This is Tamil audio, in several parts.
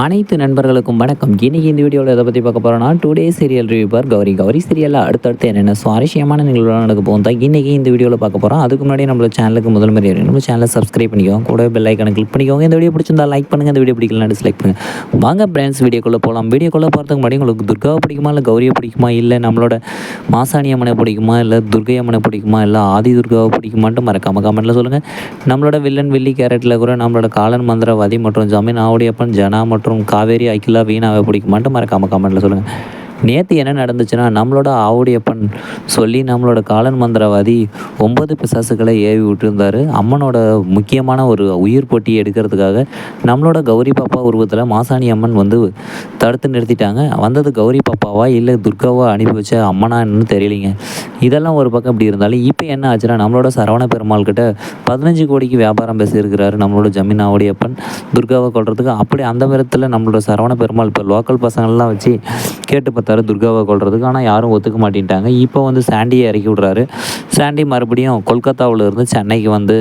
அனைத்து நண்பர்களுக்கும் வணக்கம். இன்றைக்கி இந்த வீடியோவில் எதை பற்றி பார்க்க போகிறோம்னா டுடே சீரியல் ரிவ்யூபர் கௌரி. கௌரி சீரியலில் அடுத்தடுத்து என்னென்ன சுவாரஸ்யமான நிகழ்வுலாம் நடக்க போகும் தான் இன்றைக்கி இந்த வீடியோவில் பார்க்க போகிறோம் அதுக்கு முன்னாடி நம்மளோட சேனலுக்கு முதல் மாதிரி நம்ம சேனலை சப்ஸ்கிரைப் பண்ணிக்கோங்க. கூட பெல் ஐக்கனை கிளிக் பண்ணிக்கோங்க. இந்த வீடியோ பிடிச்சிருந்தா லைக் பண்ணுங்கள் இந்த வீடியோ பிடிக்கலனா டிஸ்லைக் பண்ணுங்கள் வாங்க பிராண்ட்ஸ் வீடியோக்குள்ளே போகலாம் வீடியோக்குள்ளே போகிறதுக்கு முன்னாடி உங்களுக்கு துர்காவை பிடிக்குமா இல்லை கௌரியை பிடிக்குமா இல்லை நம்மளோட மாசாணி அம்மனை பிடிக்குமா இல்லை துர்கை அம்மனை பிடிக்குமா இல்லை ஆதி துர்காவை பிடிக்குமான்ட்டு மறக்காம கமெண்ட்டில் சொல்லுங்கள் நம்மளோட வில்லன் வில்லி கேரட்டில் கூட நம்மளோட காலன் மந்திரவாதி மற்றும் ஜமீன் ஆவுடையப்பன் ஜனா மற்றும் காவேரி அகிலா வீணாவை பிடிக்குமான்ட்டு மறக்காமல் கமெண்ட்டில் சொல்லுங்கள் நேற்று என்ன நடந்துச்சுன்னா நம்மளோட ஆவுடையப்பன் சொல்லி நம்மளோட காலன் மந்திரவாதி ஒன்பது பிசாசுகளை ஏவி விட்டுருந்தாரு. அம்மனோட முக்கியமான ஒரு உயிர் போட்டி எடுக்கிறதுக்காக நம்மளோட கௌரி பாப்பா உருவத்தில் மாசாணி அம்மன் வந்து தடுத்து நிறுத்திட்டாங்க. வந்தது கௌரி பாப்பாவா இல்லை துர்காவா அனுப்பி வச்ச அம்மனான்னு தெரியலிங்க. இதெல்லாம் ஒரு பக்கம் இப்படி இருந்தாலும் இப்போ என்ன ஆச்சுன்னா நம்மளோட சரவண பெருமாள் கிட்ட பதினஞ்சு கோடிக்கு வியாபாரம் பேசியிருக்கிறாரு நம்மளோட ஜமீன் ஆவுடையப்பன். துர்காவை கொள்றதுக்கு அப்படி அந்த விதத்தில் நம்மளோட சரவண பெருமாள் இப்போ லோக்கல் பசங்கள்லாம் வச்சு கேட்டு பார்த்தாரு துர்காவை கொள்றதுக்கு ஆனால் யாரும் ஒத்துக்க மாட்டேன்ட்டாங்க. இப்போ வந்து சாண்டியை இறக்கி விட்றாரு. சாண்டி மறுபடியும் கொல்கத்தாவில் இருந்து சென்னைக்கு வந்து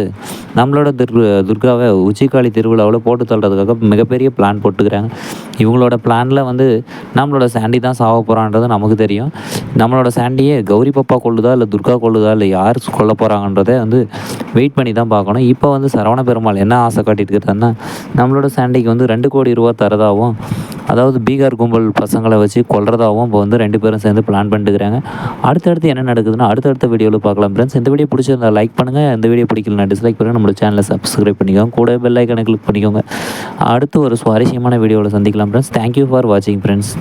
நம்மளோட துர்க துர்காவை உச்சிக்காளி திருவிழாவில் போட்டு தள்ளுறதுக்காக மிகப்பெரிய பிளான் போட்டுக்கிறாங்க. இவங்களோட பிளானில் வந்து நம்மளோட சாண்டி தான் சாவ போகிறான்றது நமக்கு தெரியும். நம்மளோட சாண்டியை கௌரி பப்பா கொள்ளுதா இல்லை துர்கா கொள்ளுதா இல்லை யார் கொல்ல போகிறாங்கன்றதை வந்து வெயிட் பண்ணி தான் பார்க்கணும். இப்போ வந்து சரவண பெருமாள் என்ன ஆசை காட்டிட்டு இருக்கிறாருன்னா நம்மளோட சாண்டிக்கு வந்து ரெண்டு கோடி ரூபா தரதாகவும் அதாவது பீகார் கும்பல் பசங்களை வச்சு கொல்றதாகவும் இப்போ வந்து ரெண்டு பேரும் சேர்ந்து பிளான் பண்ணிட்டுக்கிறாங்க அடுத்தடுத்து என்ன நடக்குதுன்னா அடுத்தடுத்த வீடியோவில் பார்க்கலாம் ஃப்ரெண்ட்ஸ் இந்த வீடியோ பிடிச்சிருந்தா லைக் பண்ணுங்கள் இந்த வீடியோ பிடிக்கலனா டிஸ்லைக் பண்ணுங்கள் நம்மளோட சேனலை சப்ஸ்கிரைப் பண்ணிக்கோங்க. கூட பெல் ஐக்கனை கிளிக் பண்ணிக்கோங்க. அடுத்து ஒரு சுவாரஸ்யமான வீடியோவில் சந்திக்கலாம் ஃப்ரெண்ட்ஸ் தேங்க்யூ ஃபார் வாட்சிங் ஃப்ரெண்ட்ஸ்